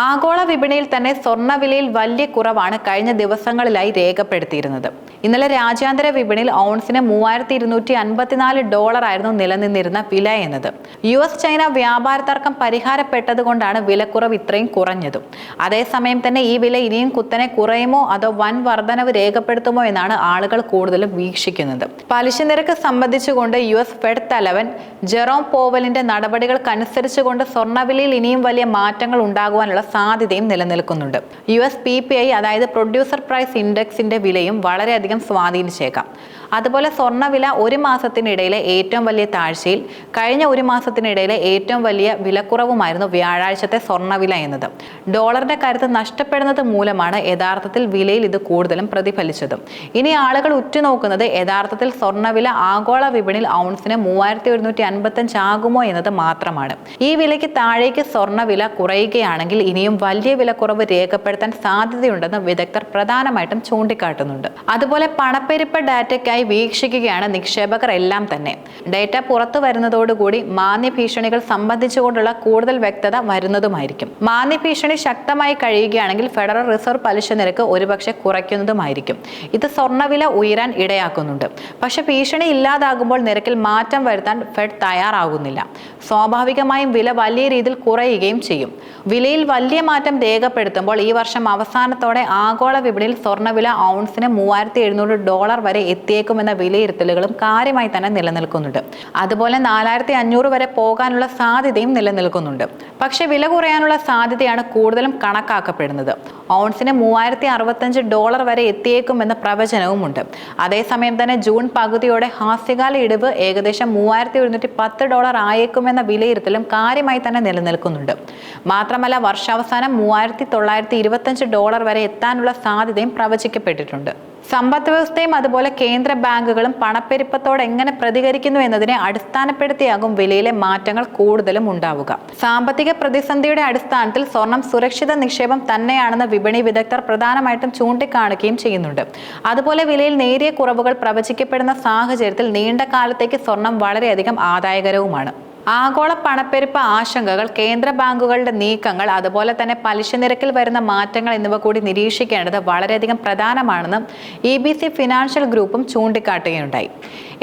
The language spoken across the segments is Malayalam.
ആഗോള വിപണിയിൽ തന്നെ സ്വർണവിലയിൽ വലിയ കുറവാണ് കഴിഞ്ഞ ദിവസങ്ങളിലായി രേഖപ്പെടുത്തിയിരുന്നത്. ഇന്നലെ രാജ്യാന്തര വിപണിയിൽ ഔൺസിന് മൂവായിരത്തി ഇരുന്നൂറ്റി അൻപത്തിനാല് ഡോളർ ആയിരുന്നു നിലനിന്നിരുന്ന വില എന്നത്. യു എസ് ചൈന വ്യാപാര തർക്കം പരിഹാരപ്പെട്ടതുകൊണ്ടാണ് വിലക്കുറവ് ഇത്രയും കുറഞ്ഞതും. അതേസമയം തന്നെ ഈ വില ഇനിയും കുത്തനെ കുറയുമോ അതോ വൻ വർധനവ് രേഖപ്പെടുത്തുമോ എന്നാണ് ആളുകൾ കൂടുതലും വീക്ഷിക്കുന്നത്. പലിശ നിരക്ക് സംബന്ധിച്ചുകൊണ്ട് യു എസ് ഫെഡ് തലവൻ ജെറോം പോവലിന്റെ നടപടികൾക്കനുസരിച്ചുകൊണ്ട് സ്വർണവിലയിൽ ഇനിയും വലിയ മാറ്റങ്ങൾ ഉണ്ടാകുവാനുള്ള സാധ്യതയും നിലനിൽക്കുന്നുണ്ട്. U S P P I അതായത് പ്രൊഡ്യൂസർ പ്രൈസ് ഇൻഡെക്സിന്റെ വിലയും വളരെയധികം സ്വാധീനിച്ചേക്കാം. അതുപോലെ സ്വർണവില ഒരു മാസത്തിനിടയിലെ ഏറ്റവും വലിയ താഴ്ചയിൽ കഴിഞ്ഞ ഒരു മാസത്തിനിടയിലെ ഏറ്റവും വലിയ വിലക്കുറവുമായിരുന്നു വ്യാഴാഴ്ചത്തെ സ്വർണവില എന്നത്. ഡോളറിന്റെ കരുത്ത് നഷ്ടപ്പെടുന്നത് മൂലമാണ് യഥാർത്ഥത്തിൽ വിലയിൽ ഇത് കൂടുതലും പ്രതിഫലിച്ചതും. ഇനി ആളുകൾ ഉറ്റുനോക്കുന്നത് യഥാർത്ഥത്തിൽ സ്വർണവില ആഗോള വിപണിയിൽ ഔൺസിന് മൂവായിരത്തി ഒരുന്നൂറ്റി അൻപത്തഞ്ച് ആകുമോ എന്നത് മാത്രമാണ്. ഈ വിലയ്ക്ക് താഴേക്ക് സ്വർണവില കുറയുകയാണെങ്കിൽ ഇനിയും വലിയ വിലക്കുറവ് രേഖപ്പെടുത്താൻ സാധ്യതയുണ്ടെന്ന് വിദഗ്ധർ പ്രധാനമായിട്ടും ചൂണ്ടിക്കാട്ടുന്നുണ്ട്. അതുപോലെ പണപ്പെരുപ്പ ഡാറ്റയ്ക്കായി വീക്ഷിക്കുകയാണ് നിക്ഷേപകർ എല്ലാം തന്നെ. ഡേറ്റ പുറത്തു വരുന്നതോടുകൂടി മാന്യ ഭീഷണികൾ സംബന്ധിച്ചുകൊണ്ടുള്ള കൂടുതൽ വ്യക്തത വരുന്നതുമായിരിക്കും. മാന്യ ഭീഷണി ശക്തമായി കഴിയുകയാണെങ്കിൽ ഫെഡറൽ റിസർവ് പലിശ നിരക്ക് ഒരുപക്ഷെ കുറയ്ക്കുന്നതുമായിരിക്കും. ഇത് സ്വർണവില ഉയരാൻ ഇടയാക്കുന്നുണ്ട്. പക്ഷെ ഭീഷണി ഇല്ലാതാകുമ്പോൾ നിരക്കിൽ മാറ്റം വരുത്താൻ ഫെഡ് തയ്യാറാകുന്നില്ല. സ്വാഭാവികമായും വില വലിയ രീതിയിൽ കുറയുകയും ചെയ്യും. വിലയിൽ വലിയ മാറ്റം രേഖപ്പെടുത്തുമ്പോൾ ഈ വർഷം അവസാനത്തോടെ ആഗോള വിപണിയിൽ സ്വർണവില ഔൺസിന് മൂവായിരത്തി എഴുന്നൂറ് ഡോളർ വരെ എത്തിയേക്കുമെന്ന വിലയിരുത്തലുകളും കാര്യമായി തന്നെ നിലനിൽക്കുന്നുണ്ട്. അതുപോലെ നാലായിരത്തി അഞ്ഞൂറ് വരെ പോകാനുള്ള സാധ്യതയും നിലനിൽക്കുന്നുണ്ട്. പക്ഷേ വില കുറയാനുള്ള സാധ്യതയാണ് കൂടുതലും കണക്കാക്കപ്പെടുന്നത്. ഔൺസിന് മൂവായിരത്തി അറുപത്തഞ്ച് ഡോളർ വരെ എത്തിയേക്കുമെന്ന പ്രവചനവുമുണ്ട്. അതേസമയം തന്നെ ജൂൺ പകുതിയോടെ ഹാസ്യകാല ഇടിവ് ഏകദേശം മൂവായിരത്തി ഒരുന്നൂറ്റി പത്ത് ഡോളർ ആയേക്കുമെന്ന വിലയിരുത്തലും കാര്യമായി തന്നെ നിലനിൽക്കുന്നുണ്ട്. മാത്രമല്ല വർഷാവസാനം മൂവായിരത്തി തൊള്ളായിരത്തി ഇരുപത്തഞ്ച് ഡോളർ വരെ എത്താനുള്ള സാധ്യതയും പ്രവചിക്കപ്പെട്ടിട്ടുണ്ട്. സമ്പദ് വ്യവസ്ഥയും അതുപോലെ കേന്ദ്ര ബാങ്കുകളും പണപ്പെരുപ്പത്തോട് എങ്ങനെ പ്രതികരിക്കുന്നു എന്നതിനെ അടിസ്ഥാനപ്പെടുത്തിയാകും വിലയിലെ മാറ്റങ്ങൾ കൂടുതലും ഉണ്ടാവുക. സാമ്പത്തിക പ്രതിസന്ധിയുടെ അടിസ്ഥാനത്തിൽ സ്വർണം സുരക്ഷിത നിക്ഷേപം തന്നെയാണെന്ന് വിപണി വിദഗ്ധർ പ്രധാനമായിട്ടും ചൂണ്ടിക്കാണിക്കുകയും ചെയ്യുന്നുണ്ട്. അതുപോലെ വിലയിൽ നേരിയ കുറവുകൾ പ്രവചിക്കപ്പെടുന്ന സാഹചര്യത്തിൽ നീണ്ട കാലത്തേക്ക് സ്വർണം വളരെയധികം ആദായകരവുമാണ്. ആഗോള പണപ്പെരുപ്പ ആശങ്കകൾ കേന്ദ്ര ബാങ്കുകളുടെ നീക്കങ്ങൾ അതുപോലെ തന്നെ പലിശ നിരക്കിൽ വരുന്ന മാറ്റങ്ങൾ എന്നിവ കൂടി നിരീക്ഷിക്കേണ്ടത് വളരെയധികം പ്രധാനമാണെന്നും ഇ ബി സി ഫിനാൻഷ്യൽ ഗ്രൂപ്പും ചൂണ്ടിക്കാട്ടുകയുണ്ടായി.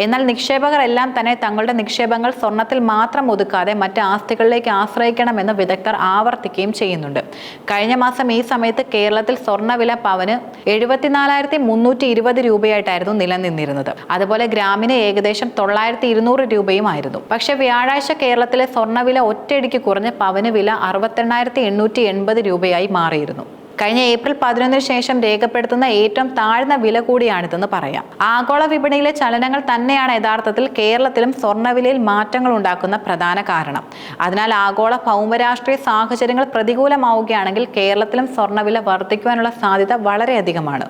എന്നാൽ നിക്ഷേപകർ എല്ലാം തന്നെ തങ്ങളുടെ നിക്ഷേപങ്ങൾ സ്വർണത്തിൽ മാത്രം ഒതുക്കാതെ മറ്റ് ആസ്തികളിലേക്ക് ആശ്രയിക്കണമെന്ന് വിദഗ്ധർ ആവർത്തിക്കുകയും ചെയ്യുന്നുണ്ട്. കഴിഞ്ഞ മാസം ഈ സമയത്ത് കേരളത്തിൽ സ്വർണവില പവന് എഴുപത്തിനാലായിരത്തി മുന്നൂറ്റി ഇരുപത് രൂപയായിട്ടായിരുന്നു നിലനിന്നിരുന്നത്. അതുപോലെ ഗ്രാമിന് ഏകദേശം തൊള്ളായിരത്തി ഇരുന്നൂറ് രൂപയുമായിരുന്നു. പക്ഷേ വ്യാഴാഴ്ച കേരളത്തിലെ സ്വർണവില ഒറ്റയടിക്ക് കുറഞ്ഞ് പവന് വില അറുപത്തെണ്ണായിരത്തി എണ്ണൂറ്റി എൺപത് രൂപയായി മാറിയിരുന്നു. കഴിഞ്ഞ ഏപ്രിൽ പതിനൊന്നിന് ശേഷം രേഖപ്പെടുത്തുന്ന ഏറ്റവും താഴ്ന്ന വില കൂടിയാണിതെന്ന് പറയാം. ആഗോള വിപണിയിലെ ചലനങ്ങൾ തന്നെയാണ് യഥാർത്ഥത്തിൽ കേരളത്തിലും സ്വർണവിലയിൽ മാറ്റങ്ങൾ ഉണ്ടാക്കുന്ന പ്രധാന കാരണം. അതിനാൽ ആഗോള ഭൗമരാഷ്ട്രീയ സാഹചര്യങ്ങൾ പ്രതികൂലമാവുകയാണെങ്കിൽ കേരളത്തിലും സ്വർണവില വർദ്ധിക്കുവാനുള്ള സാധ്യത വളരെയധികമാണ്.